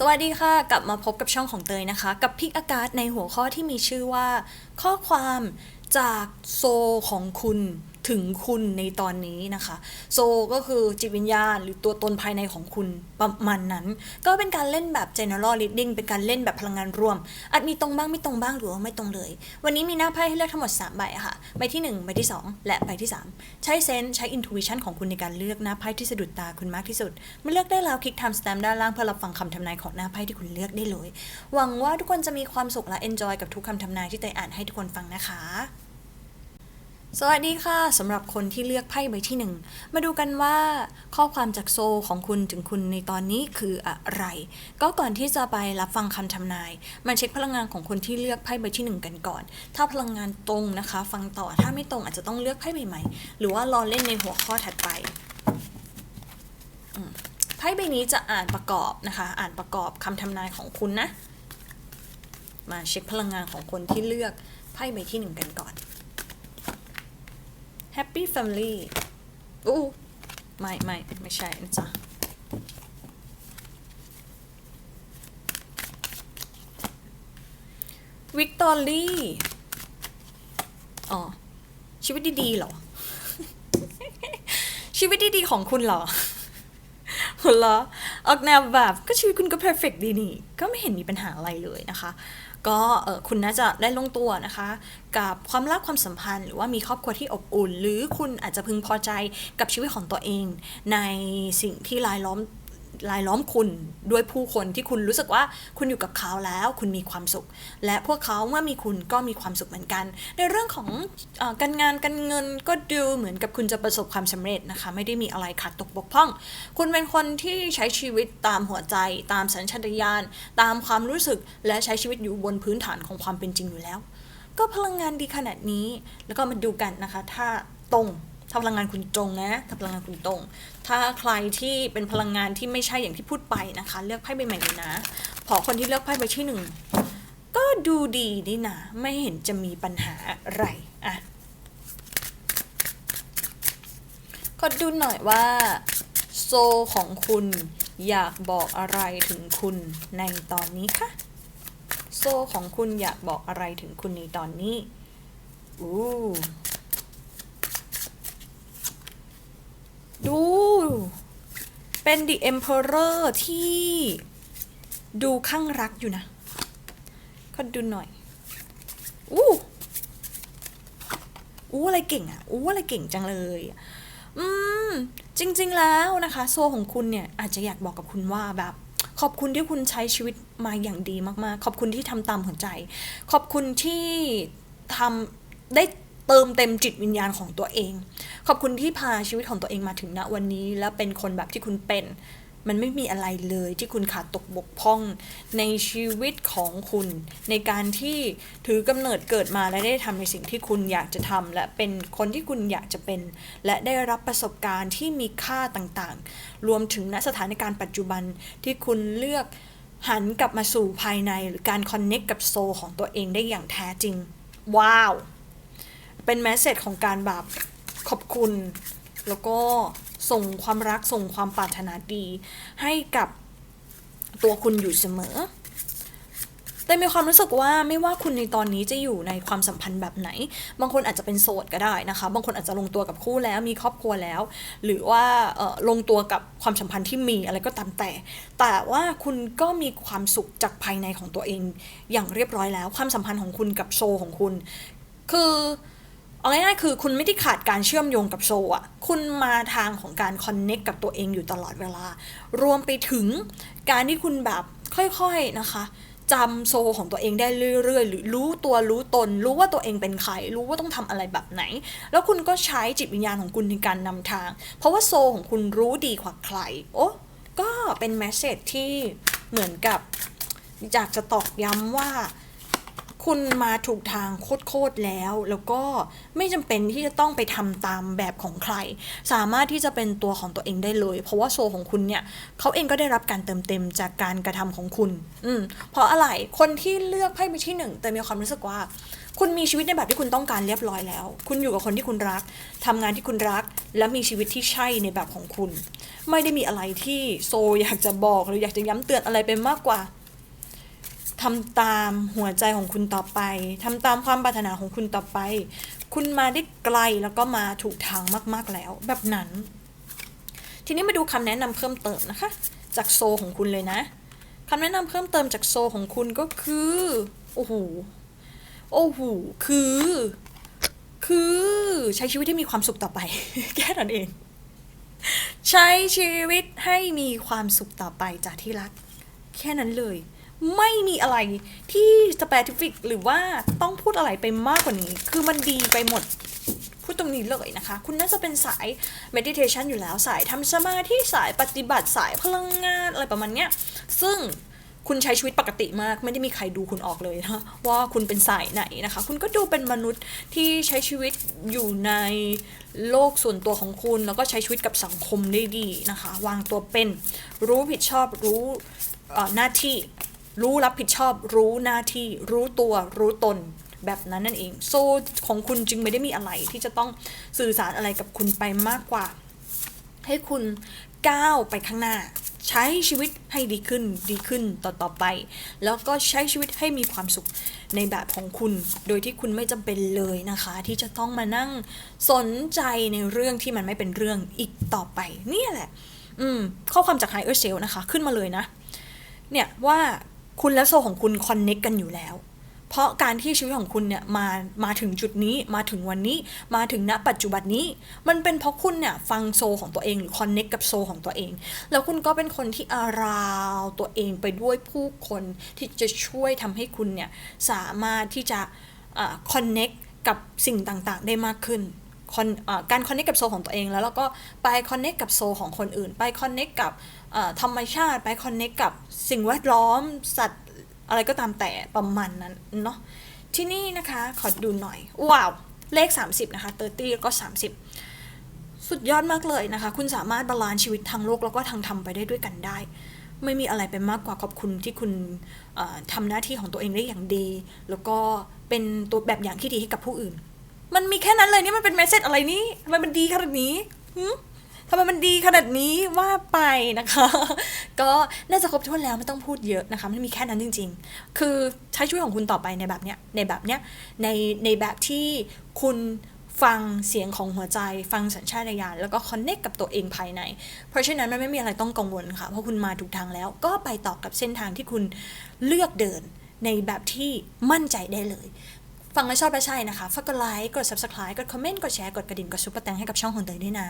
สวัสดีค่ะ กลับมาพบกับช่องของเตยนะคะ กับพิกอากาศในหัวข้อที่มีชื่อว่า ข้อความจากโซของคุณ ถึงคุณในตอนนี้นะคะโซก็คือจิตวิญญาณหรือตัวตนภายในของคุณประมาณนั้น ก็เป็นการเล่นแบบ general reading เป็นการเล่นแบบพลังงานรวม อาจมีตรงบ้างไม่ตรงบ้างหรือว่าไม่ตรงเลย วันนี้มีหน้าไพ่ให้เลือกทั้งหมด 3 ใบค่ะ ใบที่ 1 ใบที่ 2 และใบที่ 3 ใช้เซนส์ใช้ intuition ของคุณในการเลือกหน้าไพ่ที่สะดุดตาคุณมากที่สุด เมื่อเลือกได้แล้วคลิก time stamp ด้านล่างเพื่อรับฟังคำทำนายของหน้าไพ่ที่คุณเลือกได้เลย หวังว่าทุกคนจะมีความสุขและ enjoy กับทุกคำทำนายที่เตยอ่านให้ทุกคนฟังนะคะ สวัสดีค่ะสำหรับคนที่เลือกไพ่ใบที่หนึ่งมาดูกันว่า ข้อความจากโซของคุณถึงคุณในตอนนี้คืออะไร ก็ก่อนที่จะไปรับฟังคำทำนาย มาเช็คพลังงานของคนที่เลือกไพ่ใบที่หนึ่งกันก่อน ถ้าพลังงานตรงนะคะ ฟังต่อถ้าไม่ตรงอาจจะต้องเลือกไพ่ใหม่หรือว่ารอเล่นในหัวข้อถัดไปไพ่ใบนี้จะอ่านประกอบนะคะ อ่านประกอบคำทำนายของคุณนะ มาเช็คพลังงานของคนที่เลือกไพ่ใบที่หนึ่งกันก่อน Happy Family อู้ไม่ไม่ไม่ใช่นะจ๊ะวิกตอรี่ อ๋อ ชีวิตดีๆเหรอ ชีวิตดีๆของคุณเหรอหัวเราะออกแนวแบบก็ชีวิตคุณก็ perfect ดีนี่ ก็ไม่เห็นมีปัญหาอะไรเลยนะคะ ก็คุณน่าจะได้ลงตัวนะคะ กับความรักความสัมพันธ์ หรือว่ามีครอบครัวที่อบอุ่น หรือคุณอาจจะพึงพอใจกับชีวิตของตัวเอง ในสิ่งที่รายล้อม รายล้อมคุณด้วยผู้คนที่คุณรู้สึกว่าคุณอยู่กับเขาแล้ว คุณมีความสุข และพวกเขาเมื่อมีคุณก็มีความสุขเหมือนกัน ในเรื่องของอการงานการเงินก็ดูเหมือนกับคุณจะประสบความสำเร็จนะคะ ไม่ได้มีอะไรขาดตกบกพร่อง คุณเป็นคนที่ใช้ชีวิตตามหัวใจ ตามสัญชาตญาณตามความรู้สึกและใช้ชีวิตอยู่บนพื้นฐานของความเป็นจริงอยู่แล้ว ก็พลังงานดีขนาดนี้ แล้วก็มาดูกันนะคะ ถ้าตรงาพลังงานคุณตรงนะถ้าพลังงานคุณตรง ถ้าใครที่เป็นพลังงานที่ไม่ใช่อย่างที่พูดไปนะคะ เลือกไพ่ใบใหม่เลยนะ พอคนที่เลือกไพ่ใบที่หนึ่งก็ดูดีนี่นะ ไม่เห็นจะมีปัญหาอะไรอะก็ดูหน่อยว่าโซของคุณอยากบอกอะไรถึงคุณในตอนนี้คะโซของคุณอยากบอกอะไรถึงคุณในตอนนี้ อู้ ดู เป็น The Emperor ที่ดูข้างรักอยู่นะก็ดูหน่อย อู้อู้อะไรเก่งอะอู้อะไรเก่งจังเลย อืม จริง ๆ แล้วนะคะ โซของคุณเนี่ย อาจจะอยากบอกกับคุณว่าแบบ ขอบคุณที่คุณใช้ชีวิตมาอย่างดีมากๆ ขอบคุณที่ทำตามหัวใจ ขอบคุณที่ทำได้ เติมเต็มจิตวิญญาณของตัวเอง ขอบคุณที่พาชีวิตของตัวเองมาถึงณวันนี้ และเป็นคนแบบที่คุณเป็น มันไม่มีอะไรเลยที่คุณขาดตกบกพร่อง ในชีวิตของคุณ ในการที่ถือกำเนิดเกิดมาและได้ทำในสิ่งที่คุณอยากจะทำและเป็นคนที่คุณอยากจะเป็น และได้รับประสบการณ์ที่มีค่าต่างๆ รวมถึงณสถานการณ์ปัจจุบันที่คุณเลือกหันกลับมาสู่ภายในหรือการคอนเน็กกับโซลของตัวเองได้อย่างแท้จริง ว้าว เป็นแมสเซจของการแบบขอบคุณ แล้วก็ส่งความรักส่งความปรารถนาดีให้กับตัวคุณอยู่เสมอ แต่มีความรู้สึกว่าไม่ว่าคุณในตอนนี้จะอยู่ในความสัมพันธ์แบบไหน บางคนอาจจะเป็นโสดก็ได้นะคะ บางคนอาจจะลงตัวกับคู่แล้วมีครอบครัวแล้ว หรือว่าลงตัวกับความสัมพันธ์ที่มีอะไรก็ตามแต่ แต่ว่าคุณก็มีความสุขจากภายในของตัวเองอย่างเรียบร้อยแล้ว ความสัมพันธ์ของคุณกับโซลของคุณ คือ เอาง่ายๆคือคุณไม่ได้ขาดการเชื่อมโยงกับโซลอะคุณมาทางของการคอนเน็กกับตัวเองอยู่ตลอดเวลา รวมไปถึงการที่คุณแบบค่อยๆนะคะจำโซของตัวเองได้เรื่อยๆ หรือรู้ตัวรู้ตน รู้ว่าตัวเองเป็นใคร รู้ว่าต้องทำอะไรแบบไหน แล้วคุณก็ใช้จิตวิญญาณของคุณในการนำทาง เพราะว่าโซของคุณรู้ดีกว่าใคร โอ้ก็เป็นแมสเซจที่เหมือนกับอยากจะตอกย้ำว่า คุณมาถูกทางโคตรๆแล้ว แล้วก็ไม่จำเป็นที่จะต้องไปทำตามแบบของใคร สามารถที่จะเป็นตัวของตัวเองได้เลย เพราะว่าโซของคุณเนี่ยเขาเองก็ได้รับการเติมเต็มจากการกระทำของคุณ อืมเพราะอะไรคนที่เลือกไพ่ใบที่หนึ่งแต่มีความรู้สึกว่า คุณมีชีวิตในแบบที่คุณต้องการเรียบร้อยแล้ว คุณอยู่กับคนที่คุณรักทำงานที่คุณรัก และมีชีวิตที่ใช่ในแบบของคุณ ไม่ได้มีอะไรที่โซอยากจะบอกหรืออยากจะย้ำเตือนอะไรไปมากกว่า ทำตามหัวใจของคุณต่อไปทำตามความปรารถนาของคุณต่อไป คุณมาได้ไกลแล้วก็มาถูกทางมาก ๆแล้ว แบบนั้น ทีนี้มาดูคำแนะนำเพิ่มเติมนะคะ จากโซของคุณเลยนะคำแนะนำเพิ่มเติมจากโซของคุณก็คือโอ้โหโอ้โหคือ คือใช้ชีวิตให้มีความสุขต่อไป แค่นั้นเอง ใช้ชีวิตให้มีความสุขต่อไปจากที่รัก แค่นั้นเลย ไม่มีอะไรที่สเปซิฟิกหรือว่าต้องพูดอะไรไปมากกว่านี้ คือมันดีไปหมดพูดตรงนี้เลยนะคะ คุณน่าจะเป็นสาย meditation อยู่แล้วสายทำสมาธิสายปฏิบัติสายพลังงานอะไรประมาณเนี้ย ซึ่งคุณใช้ชีวิตปกติมาก ไม่ได้มีใครดูคุณออกเลยนะว่าคุณเป็นสายไหนนะคะ คุณก็ดูเป็นมนุษย์ที่ใช้ชีวิตอยู่ในโลกส่วนตัวของคุณ แล้วก็ใช้ชีวิตกับสังคมได้ดีนะคะ วางตัวเป็นรู้ผิดชอบรู้หน้าที่ รู้รับผิดชอบ รู้หน้าที่ รู้ตัว รู้ตน แบบนั้นนั่นเอง โซ่ของคุณจึงไม่ได้มีอะไรที่จะต้องสื่อสารอะไรกับคุณไปมากกว่า ให้คุณก้าวไปข้างหน้า ใช้ชีวิตให้ดีขึ้น ดีขึ้นต่อต่อไป แล้วก็ใช้ชีวิตให้มีความสุขในแบบของคุณ โดยที่คุณไม่จำเป็นเลยนะคะ ที่จะต้องมานั่งสนใจในเรื่องที่มันไม่เป็นเรื่องอีกต่อไปเนี่ยแหละ อืม ข้อความจาก Higher Self นะคะ ขึ้นมาเลยนะ เนี่ยว่า คุณและโซของคุณคอนเน็กกันอยู่แล้ว เพราะการที่ชีวิตของคุณเนี่ยมามาถึงจุดนี้มาถึงวันนี้มาถึงณปัจจุบันนี้ มันเป็นเพราะคุณเนี่ยฟังโซของตัวเองหรือคอนเน็กกับโซของตัวเอง แล้วคุณก็เป็นคนที่อาราวตัวเองไปด้วยผู้คนที่จะช่วยทำให้คุณเนี่ยสามารถที่จะคอนเน็กกับสิ่งต่างๆ ได้มากขึ้นการคอนเน c t กับโซของตัวเองแล้วเราก็ไปคอนเน c t กับโซของคนอื่น ไปคอนเน c t กับ ธรรมชาติไปคอนเน c t กับสิ่งแวดล้อมสัตว์อะไรก็ตามแต่ประมาณนั้นเนาะที่นี่นะคะขอดูหน่อย ว้าว เลข 30 นะคะ30แล้วก็ 30 สุดยอดมากเลยนะคะ คุณสามารถบาลานซ์ชีวิตทางโลกแล้วก็ทางธรรมไปได้ด้วยกันได้ ไม่มีอะไรเป็นมากกว่าขอบคุณที่คุณเอ่อทำหน้าที่ของตัวเองได้อย่างดี แล้วก็เป็นตัวแบบอย่างที่ดีให้กับผู้อื่น มันมีแค่นั้นเลยนี่มันเป็นเมสเซจอะไรนี่ทำไมมันดีขนาดนี้ห ทำไมมันดีขนาดนี้ว่าไปนะคะ ก็น่าจะครบถ้วนแล้วไม่ต้องพูดเยอะนะคะ มันมีแค่นั้นจริง ๆ คือใช้ชีวิตของคุณต่อไปในแบบเนี้ยในแบบเนี้ยในในแบบที่คุณฟังเสียงของหัวใจ ฟังสัญชาตญาณแล้วก็คอนเน c t กับตัวเองภายใน เพราะฉะนั้นมันไม่มีอะไรต้องกังวลค่ะ เพราะคุณมาถูกทางแล้ว ก็ไปต่อกับเส้นทางที่คุณเลือกเดินในแบบที่มั่นใจได้เลย ฟังและชอบและใช่นะคะ ฝากกดไลค์ กด subscribe กดคอมเมนต์ กดแชร์ กดกระดิ่ง กดซุปเปอร์แตงให้กับช่องของเตยด้วยนะ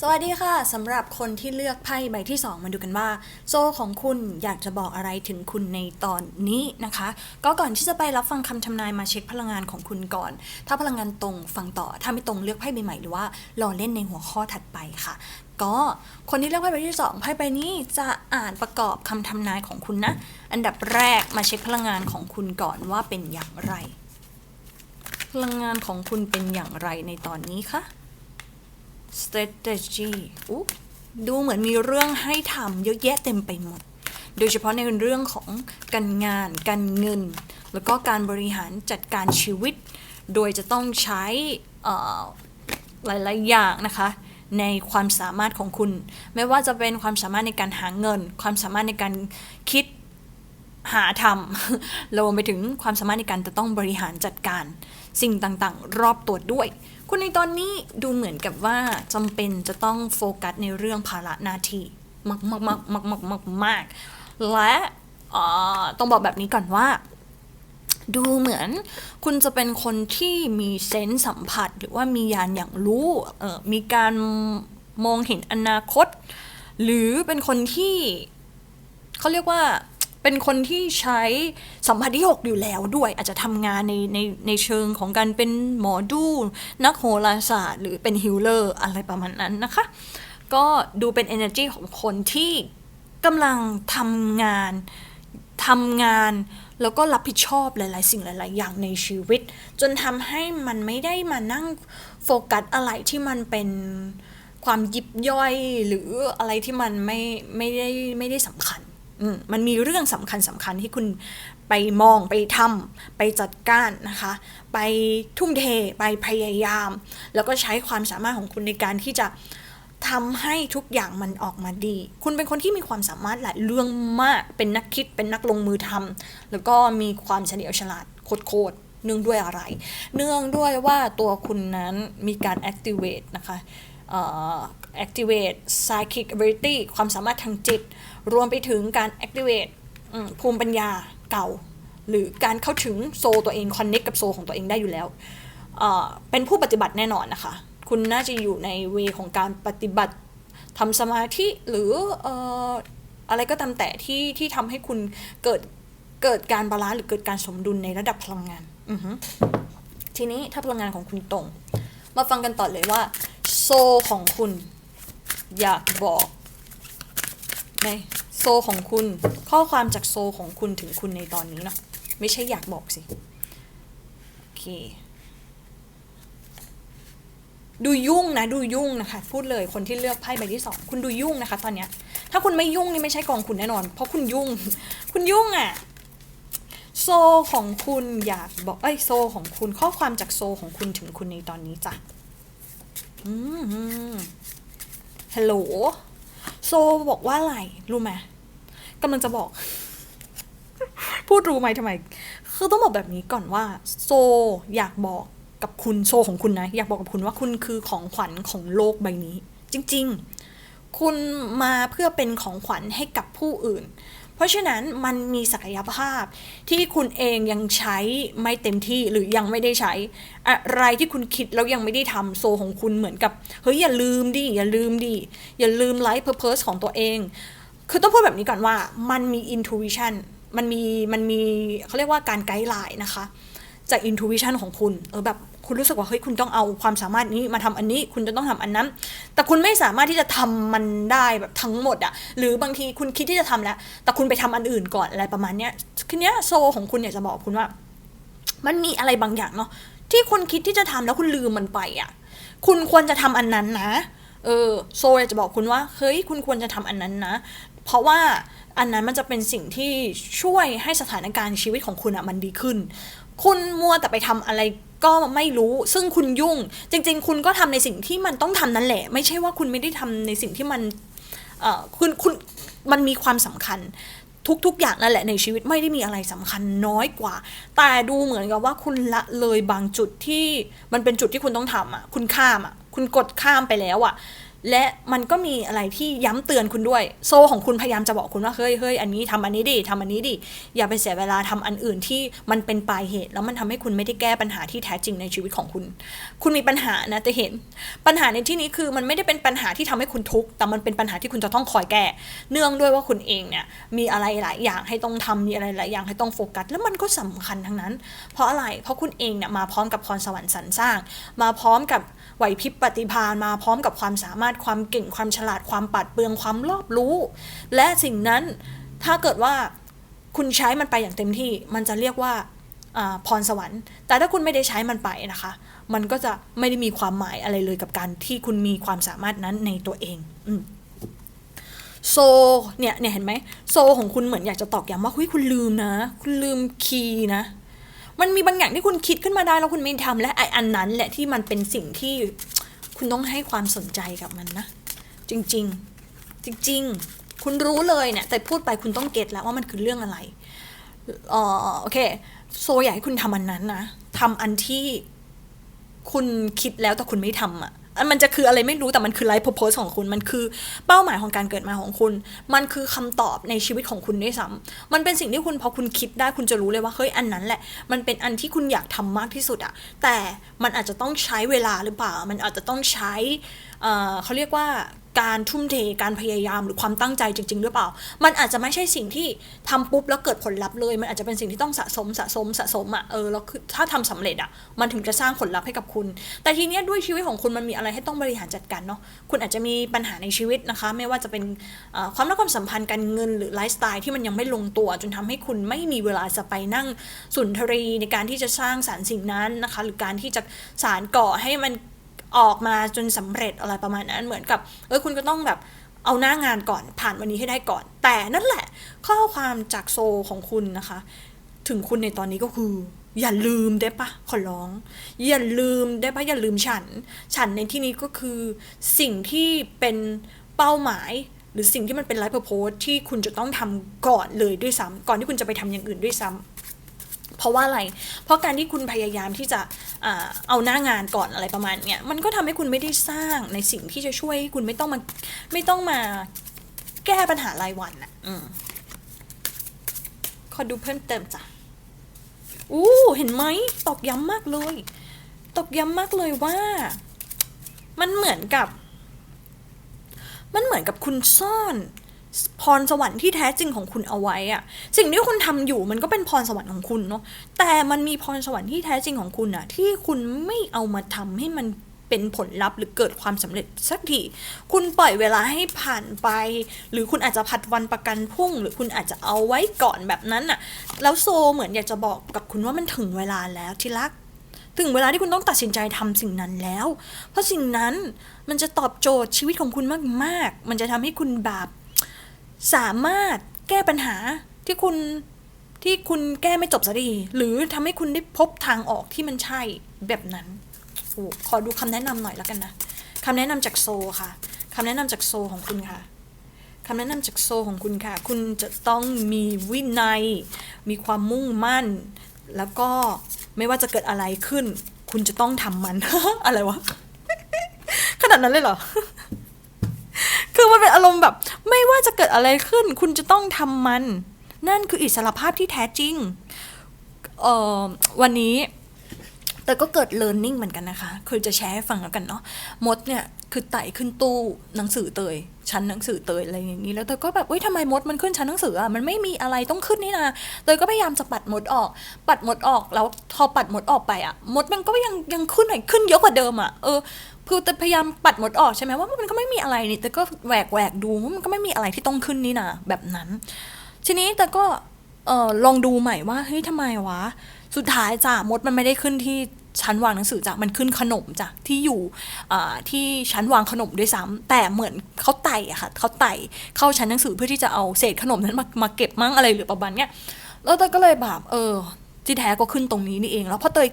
สวัสดีค่ะสำหรับคนที่เลือกไพ่ใบที่ 2 มาดูกันว่า โซของคุณอยากจะบอกอะไรถึงคุณในตอนนี้นะคะ ก็ก่อนที่จะไปรับฟังคำทำนายมาเช็คพลังงานของคุณก่อน ถ้าพลังงานตรงฟังต่อ ถ้าไม่ตรงเลือกไพ่ใบใหม่หรือว่ารอเล่นในหัวข้อถัดไปค่ะ ก็คนที่เลือกไพ่ใบที่สองไพ่ใบนี้จะอ่านประกอบคำทำนายของคุณนะ อันดับแรกมาเช็คพลังงานของคุณก่อนว่าเป็นอย่างไร พลังงานของคุณเป็นอย่างไรในตอนนี้คะ strategy ดูเหมือนมีเรื่องให้ทำเยอะแยะเต็มไปหมด โดยเฉพาะในเรื่องของการงาน การเงิน แล้วก็การบริหารจัดการชีวิต โดยจะต้องใช้หลาย ๆ อย่างนะคะ ในความสามารถของคุณ ไม่ว่าจะเป็นความสามารถในการหาเงิน ความสามารถในการคิดหาทำรวมไปถึงความสามารถในการจะต้องบริหารจัดการ สิ่งต่าง ๆ รอบตัวด้วย คุณในตอนนี้ดูเหมือนกับว่าจำเป็นจะต้องโฟกัสในเรื่องภาระหน้าที่มากมากมากมากมากมากมากและต้องบอกแบบนี้ก่อนว่า ดูเหมือนคุณจะเป็นคนที่มีเซนส์สัมผัส หรือว่ามียานอย่างรู้มีการมองเห็นอนาคต หรือเป็นคนที่เขาเรียกว่า เป็นคนที่ใช้สัมผัสที่6อยู่แล้วด้วย อาจจะทำงานในในในเชิงของการเป็นหมอดู นักโหราศาสตร์ หรือเป็นฮิลเลอร์อะไรประมาณนั้นนะคะ ก็ดูเป็น energy ของคนที่กำลังทำงานทำงานแล้วก็รับผิดชอบหลาย ๆ สิ่งหลาย ๆ อย่างในชีวิต จนทำให้มันไม่ได้มานั่งโฟกัสอะไรที่มันเป็นความยิบย่อยหรืออะไรที่มันไม่ไม่ได้ไม่ได้สำคัญ มมันมีเรื่องสำคัญสำคัญที่คุณไปมองไปทำไปจัดการนะคะ ไปทุ่มเทไปพยายาม แล้วก็ใช้ความสามารถของคุณในการที่จะทำให้ทุกอย่างมันออกมาดี คุณเป็นคนที่มีความสามารถหลายเรื่องมาก เป็นนักคิด เป็นนักลงมือทำแล้วก็มีความเฉลียวฉลาดโคตรเนื่องด้วยอะไร เนื่องด้วยว่าตัวคุณนั้นมีการ activate นะคะ activate psychic ability ความสามารถทางจิต รวมไปถึงการ activate ภูมิปัญญาเก่า หรือการเข้าถึงโซตัวเอง connect กับโซของตัวเองได้อยู่แล้วเอ่อเป็นผู้ปฏิบัติแน่นอนนะคะ คุณน่าจะอยู่ในเวของการปฏิบัติทำสมาธิหรือเอ่อะไรก็ตามแต่ที่ที่ทำให้คุณเกิดเกิดการบาลานซ์หรือเกิดการสมดุลในระดับพลังงาน ทีนี้ถ้าพลังงานของคุณตรง มาฟังกันต่อเลยว่า โซของคุณ อยากบอกในโซของคุณ ข้อความจากโซของคุณถึงคุณในตอนนี้เนาะไม่ใช่อยากบอกสิ โอเค ดูยุ่งนะ ดูยุ่งนะคะ พูดเลยคนที่เลือกไพ่ใบที่สองคุณดูยุ่งนะคะ ตอนเนี้ย ถ้าคุณไม่ยุ่งนี่ไม่ใช่กองคุณแน่นอน เพราะคุณยุ่ง คุณยุ่งอะ่ะโซของคุณอยากบอก เอ้ยโซของคุณข้อความจากโซของคุณถึงคุณในตอนนี้จ้ะ ฮัลโหล โซบอกว่าอะไร รู้ไหมกำลังจะบอก พูดรู้ไหมทำไม คือต้องบอกแบบนี้ก่อนว่า โซอยากบอกกับคุณโซของคุณนะ อยากบอกกับคุณว่าคุณคือของขวัญของโลกใบนี้ จริง ๆ คุณมาเพื่อเป็นของขวัญให้กับผู้อื่น ราะฉะนั้นมันมีศักยภาพที่คุณเองยังใช้ไม่เต็มที่หรือยังไม่ได้ใช้ อะไรที่คุณคิดแล้วยังไม่ได้ทำโซของคุณเหมือนกับเฮ้ยอย่าลืมดิอย่าลืมดิอย่าลืมไลฟ์เพอร์เพสของตัวเอง คือต้องพูดแบบนี้ก่อนว่ามันมีอินทูวิชันมันมีมันมีเขาเรียกว่าการไกด์ไลน์นะคะ จาก intuition ของคุณ เออแบบคุณรู้สึกว่าเฮ้ยคุณต้องเอาความสามารถนี้มาทำอันนี้ คุณจะต้องทำอันนั้น แต่คุณไม่สามารถที่จะทำมันได้แบบทั้งหมดอะหรือบางทีคุณคิดที่จะทำแล้ว แต่คุณไปทำอันอื่นก่อนอะไรประมาณเนี้ยคือเนี้ยโซของคุณอยากจะบอกคุณว่า มันมีอะไรบางอย่างเนาะที่คุณคิดที่จะทำแล้วคุณลืมมันไปอะคุณควรจะทำอันนั้นนะ เออโซอยากจะบอกคุณว่าเฮ้ยคุณควรจะทำอันนั้นนะ เพราะว่าอันนั้นมันจะเป็นสิ่งที่ช่วยให้สถานการณ์ชีวิตของคุณอะมันดีขึ้น คุณมัวแต่ไปทำอะไรก็ไม่รู้ ซึ่งคุณยุ่ง จริง ๆ คุณก็ทำในสิ่งที่มันต้องทำนั่นแหละ ไม่ใช่ว่าคุณไม่ได้ทำในสิ่งที่มันเอ่อคุณคุณมันมีความสำคัญทุก ๆ อย่างนั่นแหละในชีวิตไม่ได้มีอะไรสำคัญน้อยกว่า แต่ดูเหมือนกับว่าคุณละเลยบางจุดที่มันเป็นจุดที่คุณต้องทำอะ คุณข้ามอะ คุณกดข้ามไปแล้วอะ และมันก็มีอะไรที่ย้ำเตือนคุณด้วย โซของคุณพยายามจะบอกคุณว่าเฮ้ยเฮ้ยอันนี้ทำอันนี้ดิทำอันนี้ดิอย่าไปเสียเวลาทำอันอื่นที่มันเป็นปลายเหตุ แล้วมันทำให้คุณไม่ได้แก้ปัญหาที่แท้จริงในชีวิตของคุณ คุณมีปัญหานะแต่เห็น ปัญหาในที่นี้คือมันไม่ได้เป็นปัญหาที่ทำให้คุณทุกข์แต่มันเป็นปัญหาที่คุณจะต้องคอยแก้ เนื่องด้วยว่าคุณเองเนี่ยมีอะไรหลายอย่างให้ต้องทำมีอะไรหลายอย่างให้ต้องโฟกัส แล้วมันก็สำคัญทั้งนั้น เพราะอะไรเพราะคุณเองเนี่ยมาพร้อมกับพรสวรรค์สรรสร้าง มาพร้อมกับ ไหวพริบปฏิภาณมาพร้อมกับความสามารถความเก่งความฉลาดความปัดเปลืองความรอบรู้ และสิ่งนั้นถ้าเกิดว่าคุณใช้มันไปอย่างเต็มที่มันจะเรียกว่าพรสวรรค์ แต่ถ้าคุณไม่ได้ใช้มันไปนะคะ มันก็จะไม่ได้มีความหมายอะไรเลยกับการที่คุณมีความสามารถนั้นในตัวเองโซเนี่ยเนี่ยเห็นไหมโซของคุณเหมือนอยากจะตอกย้ำว่าเฮ้ยคุณลืมนะ คุณลืมคีย์นะ มันมีบางอย่างที่คุณคิดขึ้นมาได้แล้วคุณไม่ทำและไออันนั้นแหละที่มันเป็นสิ่งที่คุณต้องให้ความสนใจกับมันนะ จริง ๆ จริง ๆ คุณรู้เลยเนี่ย แต่พูดไปคุณต้องเก็ตแล้วว่ามันคือเรื่องอะไรอ๋อโอเค โซอยากให้คุณทำอันนั้นนะทำอันที่คุณคิดแล้วแต่คุณไม่ทำอะ มันจะคืออะไรไม่รู้แต่มันคือไลฟ์โพสของคุณ มันคือเป้าหมายของการเกิดมาของคุณ มันคือคำตอบในชีวิตของคุณด้วยซ้ำมันเป็นสิ่งที่คุณพอคุณคิดได้คุณจะรู้เลยว่าเฮ้ยอันนั้นแหละ มันเป็นอันที่คุณอยากทำมากที่สุดอะแต่มันอาจจะต้องใช้เวลาหรือเปล่า มันอาจจะต้องใช้เขาเรียกว่า การทุ่มเทการพยายามหรือความตั้งใจจริง ๆ หรือเปล่า มันอาจจะไม่ใช่สิ่งที่ทำปุ๊บแล้วเกิดผลลัพธ์เลย มันอาจจะเป็นสิ่งที่ต้องสะสมสะสมสะสมอะเออแล้วคือถ้าทำสำเร็จอะมันถึงจะสร้างผลลัพธ์ให้กับคุณ แต่ทีเนี้ยด้วยชีวิตของคุณมันมีอะไรให้ต้องบริหารจัดการเนาะคุณอาจจะมีปัญหาในชีวิตนะคะ ไม่ว่าจะเป็นความรักความสัมพันธ์การเงินหรือไลฟ์สไตล์ที่มันยังไม่ลงตัว จนทำให้คุณไม่มีเวลาจะไปนั่งสุนทรีในการที่จะสร้างสารรค์สิ่งนั้นนะคะ หรือการที่จะสารก่อให้มัน ออกมาจนสำเร็จอะไรประมาณนั้นเหมือนกับเออคุณก็ต้องแบบเอาหน้างานก่อนผ่านวันนี้ให้ได้ก่อน แต่นั่นแหละ ข้อความจากโซของคุณนะคะ ถึงคุณในตอนนี้ก็คือ อย่าลืมได้ปะขอร้อง อย่าลืมได้ปะอย่าลืมฉัน ฉันในที่นี้ก็คือ สิ่งที่เป็นเป้าหมายหรือสิ่งที่มันเป็นไลฟ์โพสที่คุณจะต้องทำก่อนเลยด้วยซ้ำก่อนที่คุณจะไปทำอย่างอื่นด้วยซ้ำ เพราะว่าอะไร เพราะการที่คุณพยายามที่จะเอาหน้างานก่อนอะไรประมาณเนี้ย มันก็ทำให้คุณไม่ได้สร้างในสิ่งที่จะช่วยให้คุณไม่ต้องมาไม่ต้องมาแก้ปัญหารายวันอะอืมขอดูเพิ่มเติมจ้ะ อู้เห็นไหมตอกย้ำมากเลย ตอกย้ำมากเลยว่า มันเหมือนกับ มันเหมือนกับคุณซ่อน พรสวรรค์ที่แท้จริงของคุณเอาไว้อะสิ่งที่คุณทำอยู่มันก็เป็นพรสวรรค์ของคุณเนาะแต่มันมีพรสวรรค์ที่แท้จริงของคุณอะที่คุณไม่เอามาทำให้มันเป็นผลลัพธ์หรือเกิดความสำเร็จสักทีคุณปล่อยเวลาให้ผ่านไป หรือคุณอาจจะผัดวันประกันพรุ่ง หรือคุณอาจจะเอาไว้ก่อนแบบนั้นอะแล้วโซเหมือนอยากจะบอกกับคุณว่ามันถึงเวลาแล้วที่รักถึงเวลาที่คุณต้องตัดสินใจทำสิ่งนั้นแล้ว เพราะสิ่งนั้นมันจะตอบโจทย์ชีวิตของคุณมากๆ มันจะทำให้คุณแบบ สามารถแก้ปัญหาที่คุณที่คุณแก้ไม่จบสักทีหรือทำให้คุณได้พบทางออกที่มันใช่แบบนั้นโอ้ขอดูคำแนะนำหน่อยแล้วกันนะคำแนะนำจากโซค่ะคำแนะนำจากโซของคุณค่ะคำแนะนำจากโซของคุณค่ะ คุณจะต้องมีวินัย มีความมุ่งมั่น แล้วก็ไม่ว่าจะเกิดอะไรขึ้น คุณจะต้องทำมัน อะไรวะ ขนาดนั้นเลยเหรอ คือมันเป็นอารมณ์แบบ ไม่ว่าจะเกิดอะไรขึ้น คุณจะต้องทำมัน นั่นคืออิสรภาพที่แท้จริงเอ่อวันนี้ แต่ก็เกิด learning เหมือนกันนะคะ คือจะแชร์ให้ฟังแล้วกันเนาะมดเนี่ยคือไต่ขึ้นตู้หนังสือเตย ชั้นหนังสือเตยอะไรอย่างนี้แล้วเตยก็แบบเฮ้ยทำไมมดมันขึ้นชั้นหนังสืออะมันไม่มีอะไรต้องขึ้นนี่นะเตยก็พยายามจะปัดมดออก ปัดมดออกแล้วพอปัดมดออกไปอะ มดมันก็ยังยังขึ้นหน่อยขึ้นเยอะกว่าเดิมอะเออ คือแต่พยายามปัดมดออกใช่ไหมว่ามันก็ไม่มีอะไรนี่แต่ก็แหวกแหวกดูว่ามันก็ไม่มีอะไรที่ต้องขึ้นนี่นะแบบนั้น ทีนี้แต่ก็เออลองดูใหม่ว่าเฮ้ยทำไมวะ สุดท้ายจ้ะมดมันไม่ได้ขึ้นที่ชั้นวางหนังสือจ้ะมันขึ้นขนมจ้ะที่อยู่อที่ชั้นวางขนมด้วยซ้ำแต่เหมือนเขาไต่อะค่ะเขาไต่เข้าชั้นหนังสือเพื่อที่จะเอาเศษขนมนั้นมามาเก็บมั่งอะไรหรือประมาณเนี้ยแล้วเตยก็เลยแบบเออ ที่แท้ก็ขึ้นตรงนี้นี่เอง แล้วพอเตย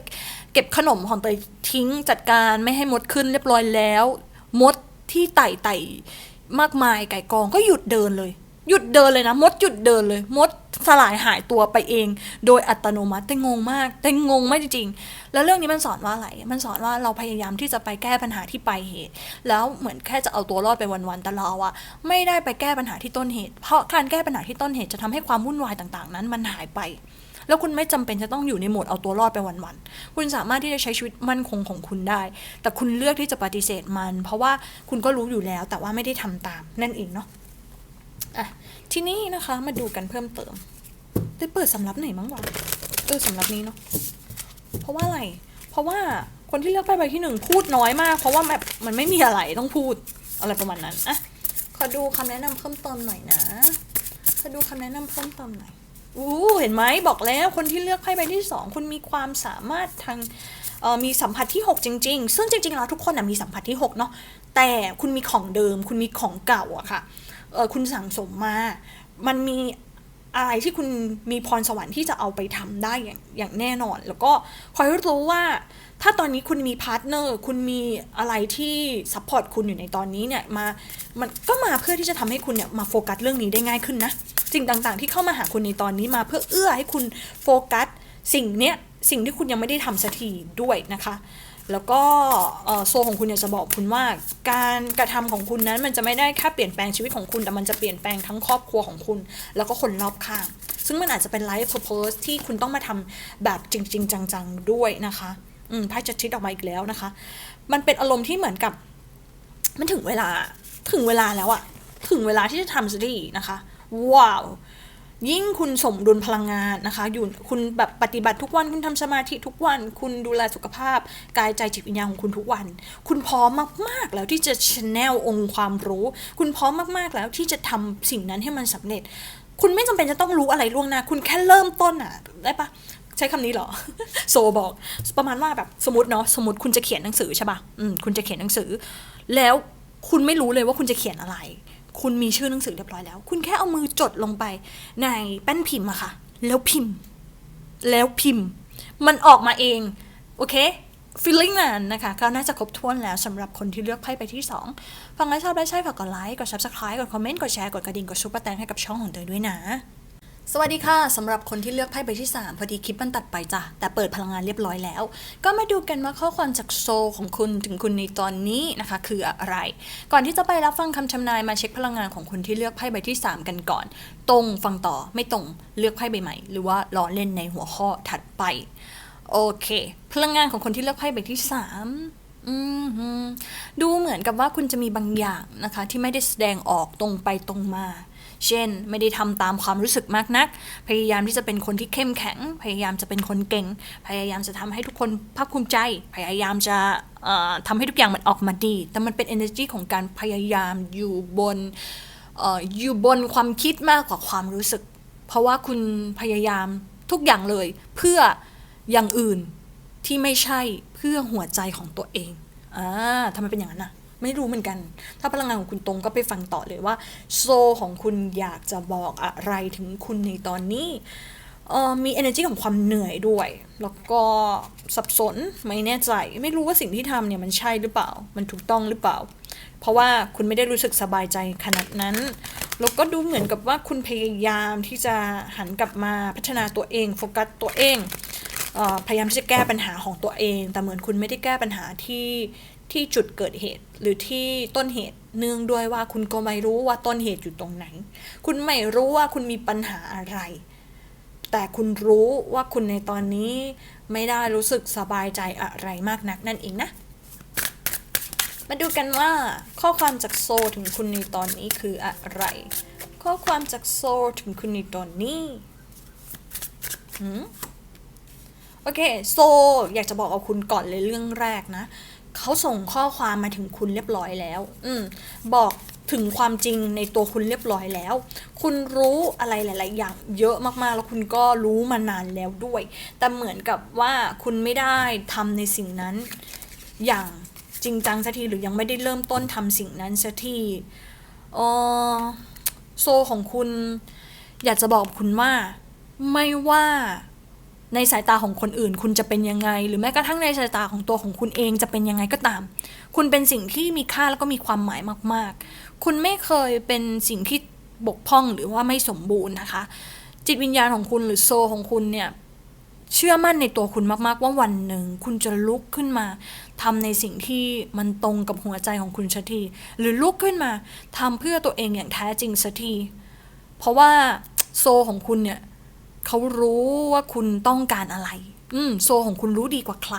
เก็บขนมของเตยทิ้งจัดการไม่ให้มดขึ้นเรียบร้อยแล้ว มดที่ไต่ไต่มากมายไก่กองก็หยุดเดินเลย หยุดเดินเลยนะ มดหยุดเดินเลย มดสลายหายตัวไปเอง โดยอัตโนมัติแต่งงมากแต่งงมากจริงๆ แล้วเรื่องนี้มันสอนว่าอะไร มันสอนว่าเราพยายามที่จะไปแก้ปัญหาที่ปลายเหตุ แล้วเหมือนแค่จะเอาตัวรอดไปวันๆแต่เราอะไม่ได้ไปแก้ปัญหาที่ต้นเหตุ เพราะการแก้ปัญหาที่ต้นเหตุจะทำให้ความวุ่นวายต่างๆ นั้นมันหายไป แล้วคุณไม่จำเป็นจะต้องอยู่ในโหมดเอาตัวรอดไปวันๆคุณสามารถที่จะใช้ชีวิตมั่นคงของคุณได้ แต่คุณเลือกที่จะปฏิเสธมัน เพราะว่าคุณก็รู้อยู่แล้วแต่ว่าไม่ได้ทำตามนั่นเองเนาะอะทีนี้นะคะมาดูกันเพิ่มเติมได้เปิดสำรับไหนมั้งวะเออสำรับนี้เนาะเพราะว่าอะไร เพราะว่าคนที่เลือกไปใบที่หนึ่งพูดน้อยมาก เพราะว่าแบบมันไม่มีอะไรต้องพูดอะไรประมาณนั้นอะขอดูคำแนะนำเพิ่มเติมหน่อยนะ ขอดูคำแนะนำเพิ่มเติมหน่อย อู้เห็นไหมบอกแล้วคนที่เลือกไพ่ใบที่สองคุณมีความสามารถทางมีสัมผัสที่ 6 จริง ๆ ซึ่งจริงๆแล้วทุกคนนะมีสัมผัสที่ 6 เนาะแต่คุณมีของเดิม คุณมีของเก่าอะค่ะคุณสั่งสมมา มันมี อะไรที่คุณมีพรสวรรค์ที่จะเอาไปทำได้อย่างอย่างแน่นอน แล้วก็คอยรู้ว่า ถ้าตอนนี้คุณมีพาร์ทเนอร์คุณมีอะไรที่ซัพพอร์ตคุณอยู่ในตอนนี้เนี่ยมามันก็มาเพื่อที่จะทำให้คุณเนี่ยมาโฟกัสเรื่องนี้ได้ง่ายขึ้นนะสิ่งต่างๆ ที่เข้ามาหาคุณในตอนนี้มาเพื่อเอื้อให้คุณโฟกัสสิ่งเนี้ยสิ่งที่คุณยังไม่ได้ทำสักทีด้วยนะคะ แล้วก็โซของคุณเนี่ยจะบอกคุณว่าการกระทำของคุณนั้นมันจะไม่ได้แค่เปลี่ยนแปลงชีวิตของคุณ แต่มันจะเปลี่ยนแปลงทั้งครอบครัวของคุณ แล้วก็คนรอบข้าง ซึ่งมันอาจจะเป็นไลฟ์ purpose ที่คุณต้องมาทำแบบจริง ๆ จังๆด้วยนะคะอืมไพ่จะชิดออกมาอีกแล้วนะคะ มันเป็นอารมณ์ที่เหมือนกับ มันถึงเวลาถึงเวลาแล้วอะถึงเวลาที่จะทำสักทีนะคะ ว้าว ยิ่งคุณสมดุลพลังงานนะคะ อยู่คุณแบบปฏิบัติทุกวันคุณทำสมาธิทุกวัน คุณดูแลสุขภาพ กายใจจิตวิญญาณของคุณทุกวัน คุณพร้อมมาก ๆ แล้วที่จะชแนลองค์ความรู้ คุณพร้อมมากๆแล้วที่จะทำสิ่งนั้นให้มันสำเร็จ คุณไม่จำเป็นจะต้องรู้อะไรล่วงหน้า คุณแค่เริ่มต้นอะได้ปะใช้คำนี้เหรอ โซบอกประมาณว่าแบบสมมติเนาะสมมติคุณจะเขียนหนังสือใช่ปะ่ะอืมคุณจะเขียนหนังสือ แล้วคุณไม่รู้เลยว่าคุณจะเขียนอะไร คุณมีชื่อหนังสือเรียบร้อยแล้ว คุณแค่เอามือจดลงไปในแป้นพิมพ์อะค่ะ แล้วพิมพ์ แล้วพิมพ์ มันออกมาเอง โอเค feeling นั้นนะคะก็น่าจะครบถ้วนแล้วสำหรับคนที่เลือกไพ่ไปที่ 2 ฟังแล้วชอบได้ใช่ฝากกดไลค์ กด subscribe กดคอมเมนต์ กดแชร์ กดกระดิ่ง กดซุปเปอร์แตงให้กับช่องของเตยด้วยนะ สวัสดีค่ะสำหรับคนที่เลือกไพ่ใบที่ 3 พอดีคลิปมันตัดไปจ้ะ แต่เปิดพลังงานเรียบร้อยแล้ว ก็มาดูกันว่าข้อความจากโซของคุณถึงคุณในตอนนี้นะคะ คืออะไร ก่อนที่จะไปรับฟังคำทำนายมาเช็คพลังงานของคนที่เลือกไพ่ใบที่ 3 กันก่อน ตรงฟังต่อไม่ตรงเลือกไพ่ใบใหม่ หรือว่ารอเล่นในหัวข้อถัดไปโอเค พลังงานของคนที่เลือกไพ่ใบที่สามดูเหมือนกับว่าคุณจะมีบางอย่างนะคะ ที่ไม่ได้แสดงออกตรงไปตรงมา เช่น ไม่ได้ทำตามความรู้สึกมากนัก พยายามที่จะเป็นคนที่เข้มแข็ง พยายามจะเป็นคนเก่ง พยายามจะทำให้ทุกคนภาคภูมิใจ พยายามจะเอ่อทำให้ทุกอย่างมันออกมาดี แต่มันเป็น energy ของการพยายามอยู่บนออยู่บนความคิดมากกว่าความรู้สึก เพราะว่าคุณพยายามทุกอย่างเลย เพื่ออย่างอื่นที่ไม่ใช่เพื่อหัวใจของตัวเองอ่าทำไมเป็นอย่างนั้นน่ะ ไม่รู้เหมือนกัน ถ้าพลังงานของคุณตรงก็ไปฟังต่อเลยว่าโซของคุณอยากจะบอกอะไรถึงคุณในตอนนี้มี energy ของความเหนื่อยด้วย แล้วก็สับสนไม่แน่ใจ ไม่รู้ว่าสิ่งที่ทำเนี่ยมันใช่หรือเปล่า มันถูกต้องหรือเปล่า เพราะว่าคุณไม่ได้รู้สึกสบายใจขนาดนั้น แล้วก็ดูเหมือนกับว่าคุณพยายามที่จะหันกลับมาพัฒนาตัวเอง โฟกัสตัวเองพยายามที่จะแก้ปัญหาของตัวเอง แต่เหมือนคุณไม่ได้แก้ปัญหาที่ ที่จุดเกิดเหตุหรือที่ต้นเหตุเนื่องด้วยว่าคุณก็ไม่รู้ว่าต้นเหตุอยู่ตรงไหน คุณไม่รู้ว่าคุณมีปัญหาอะไร แต่คุณรู้ว่าคุณในตอนนี้ไม่ได้รู้สึกสบายใจอะไรมากนักนั่นเองนะ มาดูกันว่าข้อความจากโซถึงคุณในตอนนี้คืออะไร ข้อความจากโซถึงคุณในตอนนี้โอเค โซ อยากจะบอกกับคุณก่อนเลยเรื่องแรกนะ เขาส่งข้อความมาถึงคุณเรียบร้อยแล้ว อืมบอกถึงความจริงในตัวคุณเรียบร้อยแล้ว คุณรู้อะไรหลาย ๆ อย่างเยอะมาก ๆ แล้วคุณก็รู้มานานแล้วด้วย แต่เหมือนกับว่าคุณไม่ได้ทำในสิ่งนั้น อย่างจริงจังสักทีหรือยังไม่ได้เริ่มต้นทำสิ่งนั้นสักทีเออโซของคุณ อยากจะบอกคุณว่าไม่ว่า ในสายตาของคนอื่น คุณจะเป็นยังไง หรือแม้กระทั่งในสายตาของตัวของคุณเองจะเป็นยังไงก็ตาม คุณเป็นสิ่งที่มีค่าแล้วก็มีความหมายมาก ๆ คุณไม่เคยเป็นสิ่งที่บกพร่องหรือว่าไม่สมบูรณ์นะคะ จิตวิญญาณของคุณหรือโซของคุณเนี่ยเชื่อมั่นในตัวคุณมาก ๆ ว่าวันหนึ่งคุณจะลุกขึ้นมาทำในสิ่งที่มันตรงกับหัวใจของคุณสักทีหรือลุกขึ้นมาทำเพื่อตัวเองอย่างแท้จริงสักทีเพราะว่าโซของคุณเนี่ย เขารู้ว่าคุณต้องการอะไรอืมโซของคุณรู้ดีกว่าใคร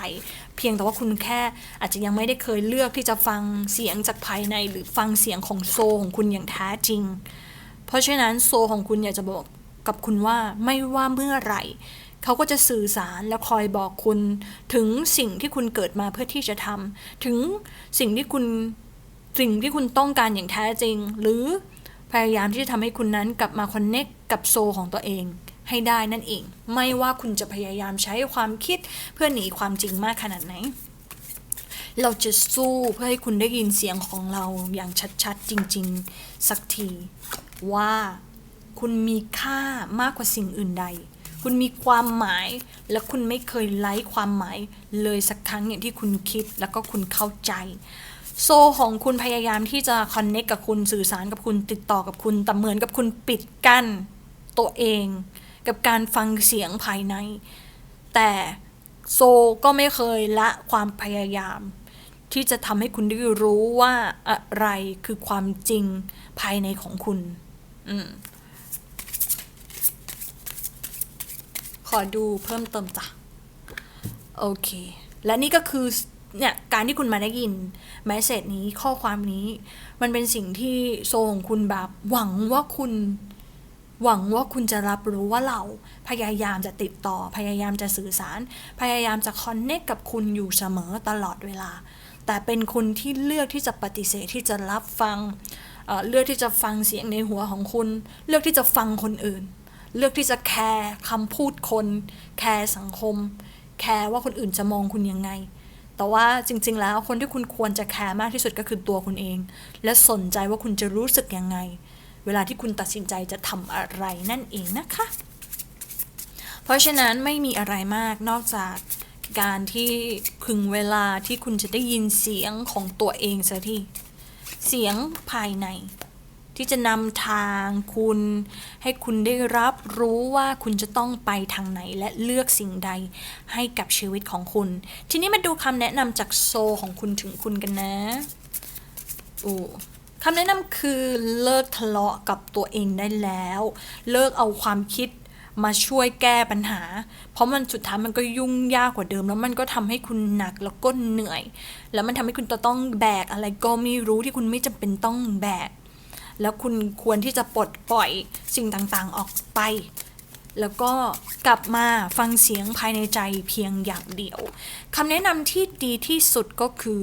เพียงแต่ว่าคุณแค่อาจจะยังไม่ได้เคยเลือกที่จะฟังเสียงจากภายใน หรือฟังเสียงของโซของคุณอย่างแท้จริง เพราะฉะนั้นโซของคุณอยากจะบอกกับคุณว่าไม่ว่าเมื่อไหร่เขาก็จะสื่อสารและคอยบอกคุณ ถึงสิ่งที่คุณเกิดมาเพื่อที่จะทำถึงสิ่งที่คุณสิ่งที่คุณต้องการอย่างแท้จริง หรือพยายามที่จะทำให้คุณนั้นกลับมาคอนเน็กกับโซของตัวเอง ให้ได้นั่นเอง ไม่ว่าคุณจะพยายามใช้ความคิดเพื่อหนีความจริงมากขนาดไหน เราจะสู้เพื่อให้คุณได้ยินเสียงของเราอย่างชัดๆ จริง ๆ สักที ว่าคุณมีค่ามากกว่าสิ่งอื่นใด คุณมีความหมายและคุณไม่เคยไล้ความหมายเลยสักครั้งอย่างที่คุณคิดแล้วก็คุณเข้าใจโซของคุณพยายามที่จะคอนเน c t กับคุณสื่อสารกับคุณติดต่อกับคุณแต่เหมือนกับคุณปิดกั้นตัวเอง กับการฟังเสียงภายใน แต่โซก็ไม่เคยละความพยายาม ที่จะทำให้คุณได้รู้ว่าอะไรคือความจริงภายในของคุณอืมขอดูเพิ่มเติมจ้ะ โอเค และนี่ก็คือเนี่ยการที่คุณมาได้ยินแมสเซจนี้ข้อความนี้ มันเป็นสิ่งที่โซของคุณแบบหวังว่าคุณ หวังว่าคุณจะรับรู้ว่าเราพยายามจะติดต่อ พยายามจะสื่อสาร พยายามจะคอนเน c t กับคุณอยู่เสมอตลอดเวลา แต่เป็นคุณที่เลือกที่จะปฏิเสธที่จะรับฟังเเลือกที่จะฟังเสียงในหัวของคุณ เลือกที่จะฟังคนอื่น เลือกที่จะแคร์คำพูดคน แคร์สังคม แคร์ว่าคนอื่นจะมองคุณยังไง แต่ว่าจริง ๆ แล้วคนที่คุณควรจะแคร์มากที่สุดก็คือตัวคุณเอง และสนใจว่าคุณจะรู้สึกยังไง เวลาที่คุณตัดสินใจจะทำอะไรนั่นเองนะคะ เพราะฉะนั้นไม่มีอะไรมากนอกจากการที่พึงเวลาที่คุณจะได้ยินเสียงของตัวเองสักทีเสียงภายใน ที่จะนำทางคุณ ให้คุณได้รับรู้ว่าคุณจะต้องไปทางไหนและเลือกสิ่งใดให้กับชีวิตของคุณ ทีนี้มาดูคำแนะนำจากโซของคุณถึงคุณกันนะอู้ คำแนะนำคือเลิกทะเลาะกับตัวเองได้แล้ว เลิกเอาความคิดมาช่วยแก้ปัญหา เพราะมันสุดท้ายมันก็ยุ่งยากกว่าเดิม แล้วมันก็ทำให้คุณหนักแล้วก็เหนื่อย แล้วมันทำให้คุณต้องแบกอะไรก็ไม่รู้ที่คุณไม่จำเป็นต้องแบก แล้วคุณควรที่จะปลดปล่อยสิ่งต่างๆออกไป แล้วก็กลับมาฟังเสียงภายในใจเพียงอย่างเดียวคำแนะนำที่ดีที่สุดก็คือ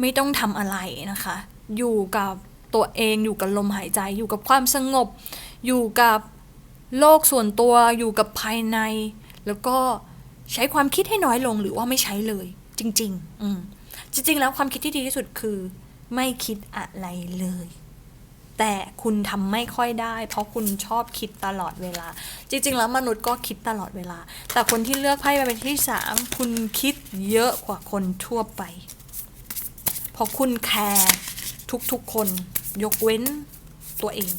ไม่ต้องทำอะไรนะคะ อยู่กับตัวเองอยู่กับลมหายใจ อยู่กับความสงบ อยู่กับโลกส่วนตัวอยู่กับภายใน แล้วก็ใช้ความคิดให้น้อยลงหรือว่าไม่ใช้เลย จริง ๆ อืมจริง ๆ แล้วความคิดที่ดีที่สุดคือ ไม่คิดอะไรเลย แต่คุณทำไม่ค่อยได้ เพราะคุณชอบคิดตลอดเวลา จริง ๆ แล้วมนุษย์ก็คิดตลอดเวลา แต่คนที่เลือกไพ่มาเป็นที่สามคุณคิดเยอะกว่าคนทั่วไปเพราะคุณแคร์ ทุกๆคนยกเว้นตัวเอง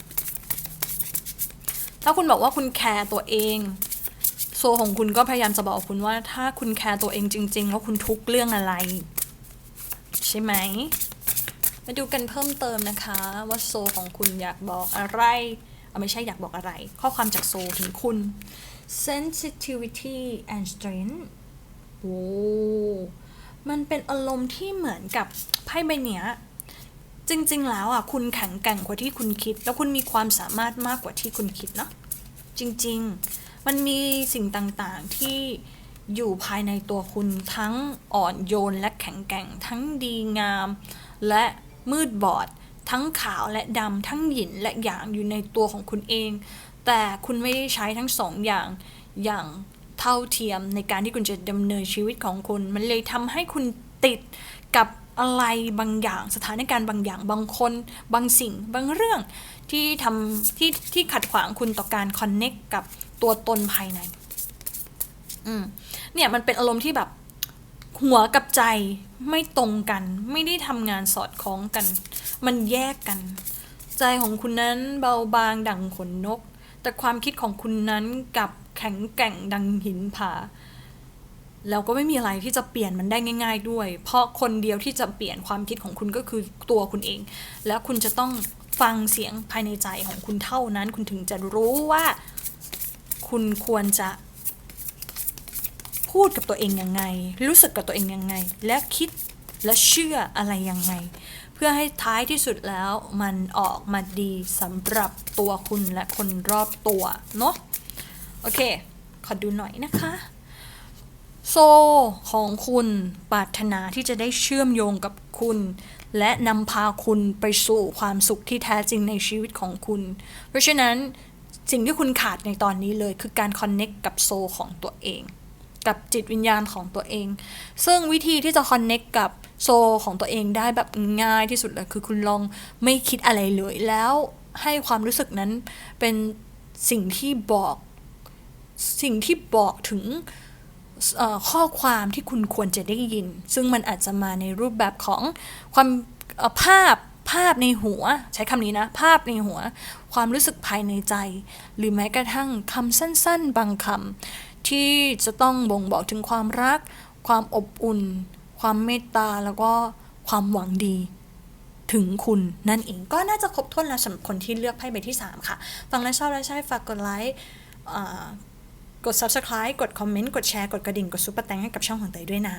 ถ้าคุณบอกว่าคุณแคร์ตัวเอง โซของคุณก็พยายามจะบอกคุณว่า ถ้าคุณแคร์ตัวเองจริงๆแล้วคุณทุกเรื่องอะไร ใช่ไหมมาดูกันเพิ่มเติมนะคะ ว่าโซของคุณอยากบอกอะไรเอาไม่ใช่อยากบอกอะไร ข้อความจากโซถึงคุณ sensitivity and strength โอ้มันเป็นอารมณ์ที่เหมือนกับไพ่ใบเนี้ย จริง ๆ แล้วอะคุณแข็งแกร่งกว่าที่คุณคิด แล้วคุณมีความสามารถมากกว่าที่คุณคิดเนาะจริง ๆ มันมีสิ่งต่างๆที่อยู่ภายในตัวคุณทั้งอ่อนโยนและแข็งแกร่ง ทั้งดีงาม และมืดบอด ทั้งขาวและดำทั้งหยินและหยางอยู่ในตัวของคุณเอง แต่คุณไม่ได้ใช้ทั้งสองอย่างอย่างเท่าเทียมในการที่คุณจะดำเนินชีวิตของคุณ มันเลยทำให้คุณติดกับ อะไรบางอย่าง สถานการณ์บางอย่าง บางคน บางสิ่ง บางเรื่องที่ทำที่ที่ขัดขวางคุณต่อการคอนเน็กกับตัวตนภายใน อืม เนี่ยมันเป็นอารมณ์ที่แบบหัวกับใจไม่ตรงกัน ไม่ได้ทำงานสอดคล้องกัน มันแยกกัน ใจของคุณนั้นเบาบางดังขนนก แต่ความคิดของคุณนั้นกับแข็งแกร่งดังหินผา แล้วก็ไม่มีอะไรที่จะเปลี่ยนมันได้ง่าย ๆ ด้วย เพราะคนเดียวที่จะเปลี่ยนความคิดของคุณก็คือตัวคุณเอง แล้วคุณจะต้องฟังเสียงภายในใจของคุณเท่านั้น คุณถึงจะรู้ว่า คุณควรจะพูดกับตัวเองยังไง รู้สึกกับตัวเองยังไง และคิดและเชื่ออะไรยังไง เพื่อให้ท้ายที่สุดแล้วมันออกมาดีสำหรับตัวคุณและคนรอบตัวเนาะโอเค ขอดูหน่อยนะคะ โซของคุณปรารถนาที่จะได้เชื่อมโยงกับคุณ และนำพาคุณไปสู่ความสุขที่แท้จริงในชีวิตของคุณ เพราะฉะนั้นสิ่งที่คุณขาดในตอนนี้เลยคือการคอนเน็กกับโซของตัวเอง กับจิตวิญญาณของตัวเอง ซึ่งวิธีที่จะคอนเน็กกับโซของตัวเองได้แบบง่ายที่สุดเลยคือคุณลองไม่คิดอะไรเลย แล้วให้ความรู้สึกนั้นเป็นสิ่งที่บอก สิ่งที่บอกถึง ข้อความที่คุณควรจะได้ยิน ซึ่งมันอาจจะมาในรูปแบบของความภาพภาพในหัว ใช้คำนี้นะ ภาพในหัว ความรู้สึกภายในใจ หรือแม้กระทั่งคำสั้น ๆ บางคำที่จะต้องบ่งบอกถึงความรัก ความอบอุ่น ความเมตตาแล้วก็ความหวังดีถึงคุณนั่นเองก็น่าจะครบถ้วนแล้วสำหรับคนที่เลือกไพ่ใบที่ 3 ค่ะ ฟังแล้วชอบแล้วใช่ฝากกดไลค์ กด subscribe กดคอมเมนต์ กดแชร์ กดกระดิ่ง กดซุปเปอร์แตงให้กับช่องของเตยด้วยนะ